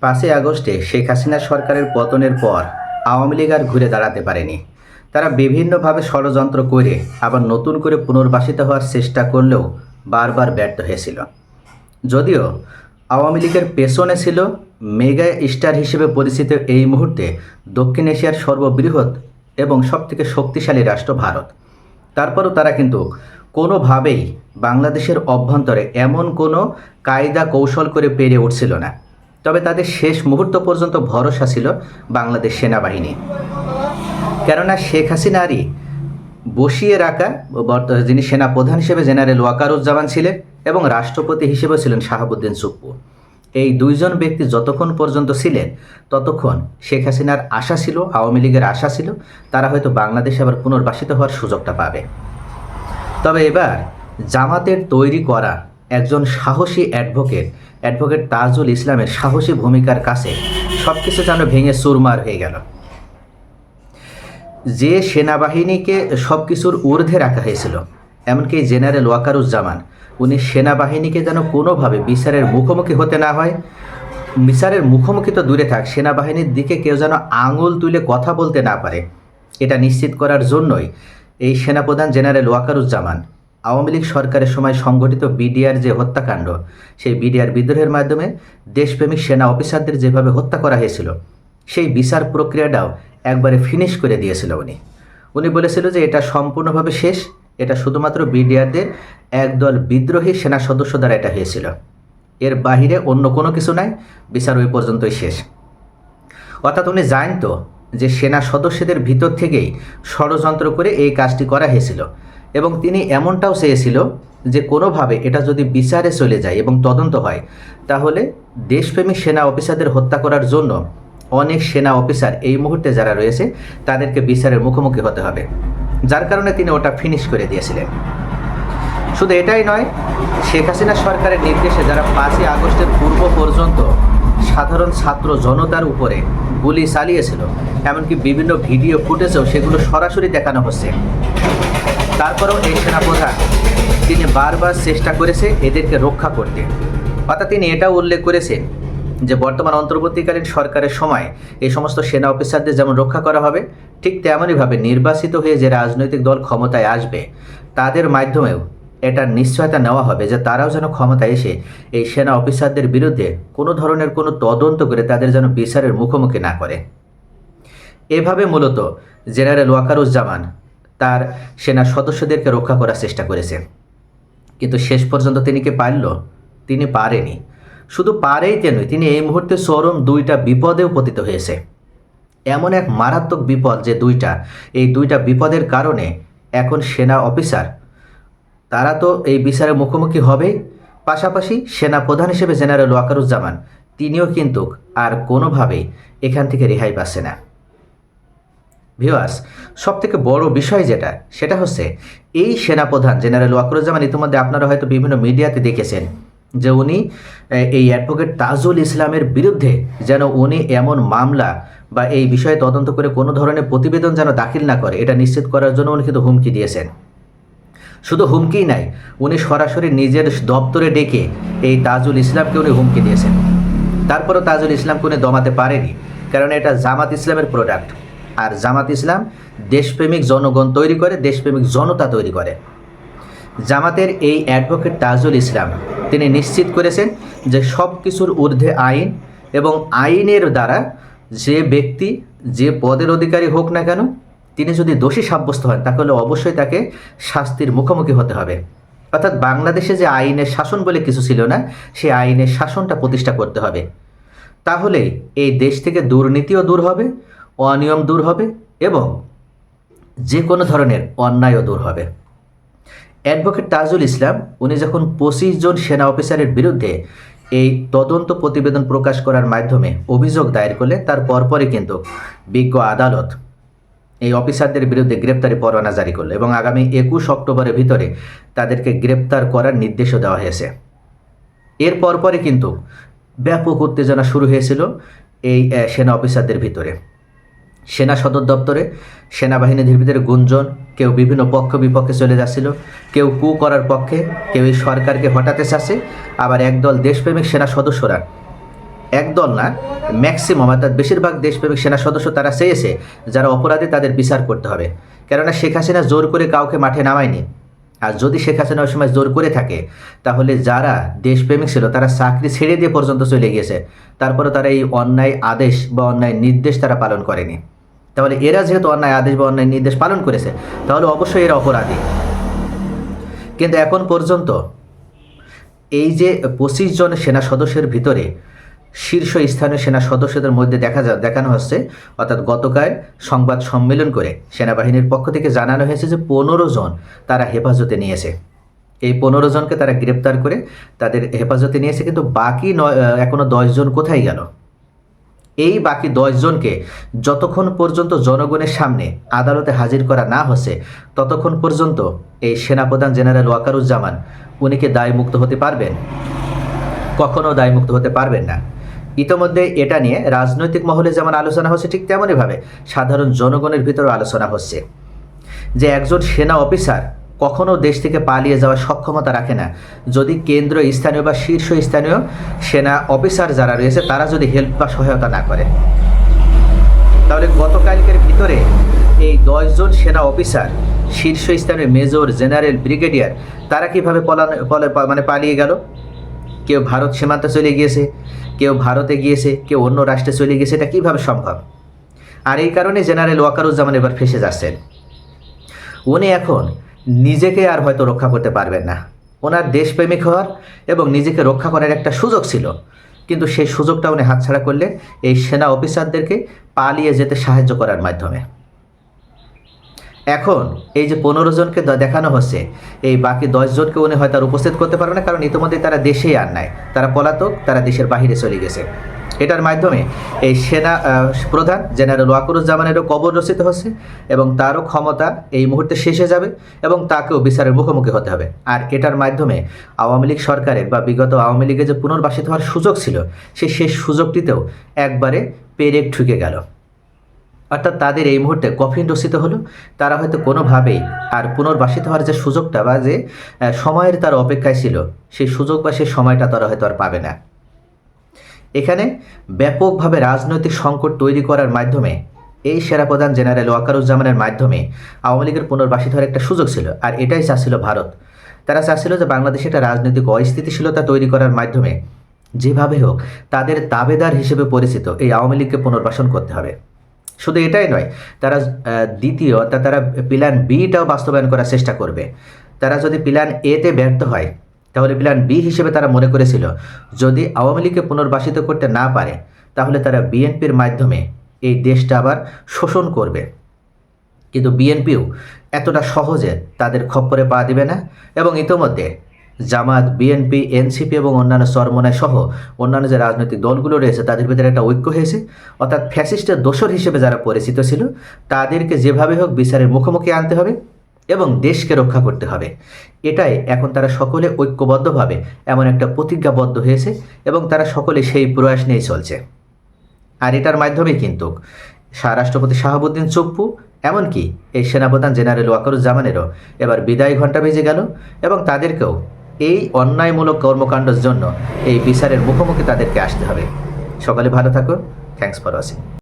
পাঁচই আগস্টে শেখ হাসিনা সরকারের পতনের পর আওয়ামী লীগ আর ঘুরে দাঁড়াতে পারেনি। তারা বিভিন্নভাবে ষড়যন্ত্র করে আবার নতুন করে পুনর্বাসিত হওয়ার চেষ্টা করলেও বারবার ব্যর্থ হয়েছিল। যদিও আওয়ামী লীগের পেছনে ছিল মেগা স্টার হিসেবে পরিচিত এই মুহূর্তে দক্ষিণ এশিয়ার সর্ববৃহৎ এবং সবথেকে শক্তিশালী রাষ্ট্র ভারত। তারপরও তারা কিন্তু কোনোভাবেই বাংলাদেশের অভ্যন্তরে এমন কোনো কায়দা কৌশল করে পেরে উঠছিল না। তবে তাদের শেষ মুহূর্ত পর্যন্ত ভরসা ছিল বাংলাদেশ সেনাবাহিনী। কেননা শেখ হাসিনারই বসিয়ে রাখা যিনি সেনা প্রধান হিসেবে জেনারেল ওয়াকারুজ্জামান ছিলেন এবং রাষ্ট্রপতি হিসেবে ছিলেন শাহাবুদ্দিন সুপ্পু এই দুইজন ব্যক্তি যতক্ষণ পর্যন্ত ছিলেন, ততক্ষণ শেখ হাসিনার আশা ছিল, আওয়ামী লীগের আশা ছিল, তারা হয়তো বাংলাদেশে আবার পুনর্বাসিত হওয়ার সুযোগটা পাবে। তবে এবার জামাতের তৈরি করা একজন সাহসী অ্যাডভোকেট। অ্যাডভোকেট তাজুল ইসলামের সাহসী ভূমিকার কাছে সব কিছু যেন ভেঙে চুরমার হয়ে গেল। যে সেনাবাহিনীকে সব কিছুর ঊর্ধ্বে রাখা হয়েছিল, এমনকি জেনারেল ওয়াকারুজ্জামান, উনি সেনাবাহিনীকে যেন কোনোভাবে বিচারের মুখোমুখি হতে না হয়। বিচারের মুখোমুখি তো দূরে থাক, সেনাবাহিনীর দিকে কেউ যেন আঙুল তুলে কথা বলতে না পারে। এটা নিশ্চিত করার জন্যই এই সেনাপ্রধান জেনারেল ওয়াকারুজ্জামান আওয়ামী লীগ সরকারের সময় সংগঠিত বিডিআর যে হত্যাকাণ্ড, সেই বিডিআর বিদ্রোহের মাধ্যমে দেশপ্রেমিক সেনা অফিসারদের যেভাবে হত্যা করা হয়েছিল, সেই বিচার প্রক্রিয়াটাও একবারে ফিনিশ করে দিয়েছিল উনি। উনি বলেছিল যে এটা সম্পূর্ণভাবে শেষ, এটা শুধুমাত্র বিডিআরদের একদল বিদ্রোহী সেনা সদস্য দ্বারা এটা হয়েছিল। এর বাহিরে অন্য কোনো কিছু নাই, বিচার ওই পর্যন্তই শেষ। অর্থাৎ উনি জানতো যে সেনা সদস্যদের ভিতর থেকেই ষড়যন্ত্র করে এই কাজটি করা হয়েছিল। এবং তিনি এমনটাও চেয়েছিল যে কোনোভাবে এটা যদি বিচারে চলে যায় এবং তদন্ত হয়, তাহলে দেশপ্রেমিক সেনা অফিসারদের হত্যা করার জন্য অনেক সেনা অফিসার এই মুহূর্তে যারা রয়েছে, তাদেরকে বিচারের মুখোমুখি হতে হবে। যার কারণে তিনি ওটা ফিনিশ করে দিয়েছিলেন। শুধু এটাই নয়, শেখ হাসিনা সরকারের নির্দেশে যারা পাঁচই আগস্টের পূর্ব পর্যন্ত সাধারণ ছাত্র জনতার উপরে গুলি চালিয়েছিল, এমনকি বিভিন্ন ভিডিও ফুটেজেও সেগুলো সরাসরি দেখানো হচ্ছে। তারপরেও এই সেনাপ্রধান, তিনি বারবার চেষ্টা করেছে এদেরকে রক্ষা করতে। অর্থাৎ তিনি এটাও উল্লেখ করেছেন যে বর্তমান অন্তর্বর্তীকালীন সরকারের সময় এই সমস্ত সেনা অফিসারদের যেমন রক্ষা করা হবে, ঠিক তেমনইভাবে নির্বাচিত হয়ে যে রাজনৈতিক দল ক্ষমতায় আসবে, তাদের মাধ্যমেও এটা নিশ্চয়তা নেওয়া হবে যে তারাও যেন ক্ষমতায় এসে এই সেনা অফিসারদের বিরুদ্ধে কোনো ধরনের কোনো তদন্ত করে তাদের যেন বিচারের মুখোমুখি না করে। এভাবে মূলত জেনারেল ওয়াকারুজ্জামান তার সেনা সদস্যদেরকে রক্ষা করার চেষ্টা করেছে। কিন্তু শেষ পর্যন্ত তিনি কি পারল? তিনি পারেনি। শুধু পারেই তেনই তিনি এই মুহূর্তে চরম দুইটা বিপদেও পতিত হয়েছে। এমন এক মারাত্মক বিপদ যে দুইটা, এই দুইটা বিপদের কারণে এখন সেনা অফিসার, তারা তো এই বিচারের মুখোমুখি হবে পাশাপাশি সেনা প্রধান হিসেবে জেনারেল ওয়াকারুজ্জামান, তিনিও কিন্তু আর কোনোভাবেই এখান থেকে রেহাই পাচ্ছে না। ভিওয়ার্স সব থেকে বড় বিষয় যেটা, সেটা হচ্ছে এই সেনাপ্রধান জেনারেল ওয়াকরুজ্জামান ইতিমধ্যে আপনারা হয়তো বিভিন্ন মিডিয়াতে দেখেছেন যে উনি এই অ্যাডভোকেট তাজুল ইসলামের বিরুদ্ধে যেন উনি এমন মামলা বা এই বিষয়ে তদন্ত করে কোনো ধরনের প্রতিবেদন যেন দাখিল না করে, এটা নিশ্চিত করার জন্য উনি কিন্তু হুমকি দিয়েছেন। শুধু হুমকিই নাই, উনি সরাসরি নিজের দপ্তরে ডেকে এই তাজুল ইসলামকে উনি হুমকি দিয়েছেন। তারপরও তাজুল ইসলামকে উনি দমাতে পারেনি কারণ এটা জামাত ইসলামের প্রোডাক্ট আর জামাত ইসলাম দেশপ্রেমিক জনগণ তৈরি করে, দেশপ্রেমিক জনতা তৈরি করে। জামাতের এই অ্যাডভোকেট তাজুল ইসলাম, তিনি নিশ্চিত করেছেন যে সব কিছুর ঊর্ধ্বে আইন এবং আইনের দ্বারা যে ব্যক্তি যে পদের অধিকারী হোক না কেন, তিনি যদি দোষী সাব্যস্ত হন, তাহলে অবশ্যই তাকে শাস্তির মুখোমুখি হতে হবে। অর্থাৎ বাংলাদেশে যে আইনের শাসন বলে কিছু ছিল না, সেই আইনের শাসনটা প্রতিষ্ঠা করতে হবে। তাহলে এই দেশ থেকে দুর্নীতিও দূর হবে অনিয়ম দূর হবে এবং যে কোনো ধরনের অন্যায়ও দূর হবে। অ্যাডভোকেট তাজুল ইসলাম, উনি যখন পঁচিশ জন সেনা অফিসারের বিরুদ্ধে এই তদন্ত প্রতিবেদন প্রকাশ করার মাধ্যমে অভিযোগ দায়ের করলে তার পরপরই কিন্তু বিজ্ঞ আদালত এই অফিসারদের বিরুদ্ধে গ্রেপ্তারি পরোয়ানা জারি করল এবং আগামী একুশ অক্টোবরের ভিতরে তাদেরকে গ্রেপ্তার করার নির্দেশও দেওয়া হয়েছে। এর পরপরই কিন্তু ব্যাপক উত্তেজনা শুরু হয়েছিল এই সেনা অফিসারদের ভিতরে। সেনা সদর দপ্তরে সেনাবাহিনীদের ভিতরে গুঞ্জন, কেউ বিভিন্ন পক্ষ বিপক্ষে চলে যাচ্ছিল, কেউ কু করার পক্ষে, কেউ এই সরকারকে হটাতে চাচ্ছে, আবার একদল দেশপ্রেমিক সেনা সদস্যরা। একদল না ম্যাক্সিমাম অর্থাৎ বেশিরভাগ দেশপ্রেমিক সেনা সদস্য তারা চেয়েছে যারা অপরাধী তাদের বিচার করতে হবে। কেননা শেখ হাসিনা জোর করে কাউকে মাঠে নামায়নি। আর যদি শেখ হাসিনা ওই সময় জোর করে থাকে, তাহলে যারা দেশপ্রেমিক ছিল তারা চাকরি ছেড়ে দিয়ে পর্যন্ত চলে গিয়েছে। তারপরে তারা এই অন্যায় আদেশ বা অন্যায় নির্দেশ তারা পালন করেনি। তাহলে এরা যেহেতু অন্যায় আদেশ বা অন্যায় নির্দেশ পালন করেছে, তাহলে অবশ্যই এরা অপরাধী। কিন্তু এখন পর্যন্ত এই যে পঁচিশ জন সেনা সদস্যের ভিতরে শীর্ষ স্থানীয় সেনা সদস্যদের মধ্যে দেখা যা দেখানো হচ্ছে, অর্থাৎ গতকাল সংবাদ সম্মেলন করে সেনাবাহিনীর পক্ষ থেকে জানানো হয়েছে যে পনেরো জন তারা হেফাজতে নিয়েছে। এই পনেরো জনকে তারা গ্রেপ্তার করে তাদের হেফাজতে নিয়েছে, কিন্তু বাকি নয় এখনও দশজন কোথায় গেল? এই বাকি দশজনকে যতক্ষণ পর্যন্ত জনগণের সামনে আদালতে হাজির করা না হচ্ছে, ততক্ষণ পর্যন্ত এই সেনাপ্রধান জেনারেল ওয়াকারুজ্জামান উনি কি দায়মুক্ত হতে পারবেন? কখনো দায়মুক্ত হতে পারবেন না। ইতোমধ্যে এটা নিয়ে রাজনৈতিক মহলে যেমন আলোচনা হচ্ছে, ঠিক তেমনইভাবে সাধারণ জনগণের ভিতরেও আলোচনা হচ্ছে যে একজন সেনা অফিসার কখনো দেশ থেকে পালিয়ে যাওয়ার সক্ষমতা রাখে না। যদি কেন্দ্র স্থানীয় বা শীর্ষ স্থানীয় সেনা অফিসার যারা রয়েছে, তারা যদি হেল্প বা সহায়তা না করে। তাহলে গতকালকের ভিতরে এই দশজন সেনা অফিসার শীর্ষস্থানীয় মেজর, জেনারেল, ব্রিগেডিয়ার, তারা কীভাবে পলানো, পলা- মানে পালিয়ে গেল? কেউ ভারত সীমান্তে চলে গিয়েছে, কেউ ভারতে গিয়েছে, কেউ অন্য রাষ্ট্রে চলে গিয়েছে, এটা কীভাবে সম্ভব? আর এই কারণে জেনারেল ওয়াকারুজ্জামান এবার ফেসে যাচ্ছেন। উনি এখন নিজেকে আর হয়তো রক্ষা করতে পারবেন না। ওনার দেশপ্রেমিক হওয়ার এবং নিজেকে রক্ষা করার একটা সুযোগ ছিল। কিন্তু সেই সুযোগটা উনি হাতছাড়া করলেন এই সেনা অফিসারদেরকে পালিয়ে যেতে সাহায্য করার মাধ্যমে। এখন এই যে পনেরো জনকে দেখানো হচ্ছে, এই বাকি দশ জনকে উনি হয়তো আর উপস্থিত করতে পারবে না, কারণ ইতিমধ্যে তারা দেশেই আর নাই। তারা পলাতক, তারা দেশের বাহিরে চলে গেছে। এটার মাধ্যমে এই সেনা প্রধান জেনারেল ওয়াকুরুজ্জামানেরও কবর রচিত হচ্ছে এবং তারও ক্ষমতা এই মুহূর্তে শেষে যাবে এবং তাকেও বিচারের মুখোমুখি হতে হবে। আর এটার মাধ্যমে আওয়ামী লীগ সরকারের বা বিগত আওয়ামী লীগের যে পুনর্বাসিত হওয়ার সুযোগ ছিল সেই শেষ সুযোগটিতেও একবারে পেরেক ঢুকে গেল। অর্থাৎ তাদের এই মুহূর্তে কফিন রচিত হলো। তারা হয়তো কোনোভাবেই আর পুনর্বাসিত হওয়ার যে সুযোগটা বা যে সময়ের তার অপেক্ষায় ছিল, সেই সুযোগ বা সেই সময়টা তারা হয়তো আর পাবে না। এখানে ব্যাপকভাবে রাজনৈতিক সংকট তৈরি করার মাধ্যমে এই সেরা প্রধান জেনারেল ওয়াকারুজ্জামানের মাধ্যমে আওয়ামী লীগের পুনর্বাসিত হওয়ার একটা সুযোগ ছিল, আর এটাই চাচ্ছিল ভারত। তারা চাচ্ছিল যে বাংলাদেশে একটা রাজনৈতিক অস্থিতিশীলতা তৈরি করার মাধ্যমে যেভাবে হোক তাদের দাবেদার হিসেবে পরিচিত এই আওয়ামী লীগকে পুনর্বাসন করতে হবে। শুধু এটাই নয়, তারা দ্বিতীয় তারা প্ল্যান বিটাও বাস্তবায়ন করার চেষ্টা করবে। তারা যদি প্ল্যান এতে ব্যর্থ হয় তাহলে প্ল্যান বি হিসেবে তারা মনে করেছিল, যদি আওয়ামী লীগকে পুনর্বাসিত করতে না পারে, তাহলে তারা বিএনপির মাধ্যমে এই দেশটা আবার শোষণ করবে। কিন্তু বিএনপিও এতটা সহজে তাদের খপ্পরে পা দিবে না এবং ইতোমধ্যে জামাত, বিএনপি, এনসিপি এবং অন্যান্য চরমনায় সহ অন্যান্য যে রাজনৈতিক দলগুলো রয়েছে, তাদের ভিতরে একটা ঐক্য হয়েছে। অর্থাৎ ফ্যাসিস্টের দোষর হিসেবে যারা পরিচিত ছিল, তাদেরকে যেভাবে হোক বিচারের মুখোমুখি আনতে হবে। এবং দেশকে রক্ষা করতে হবে। এটাই এখন তারা সকলে ঐক্যবদ্ধভাবে এমন একটা প্রতিজ্ঞাবদ্ধ হয়েছে এবং তারা সকলে সেই প্রয়াস নিয়েই চলছে। আর এটার মাধ্যমে কিন্তু রাষ্ট্রপতি শাহাবুদ্দিন চপ্পু, এমনকি এই সেনাপ্রধান জেনারেল ওয়াকারুজ্জামানেরও এবার বিদায় ঘণ্টা বেজে গেল এবং তাদেরকেও এই অন্যায়মূলক কর্মকাণ্ডের জন্য এই বিচারের মুখোমুখি তাদেরকে আসতে হবে। সকালে ভালো থাকুন। Thanks for watching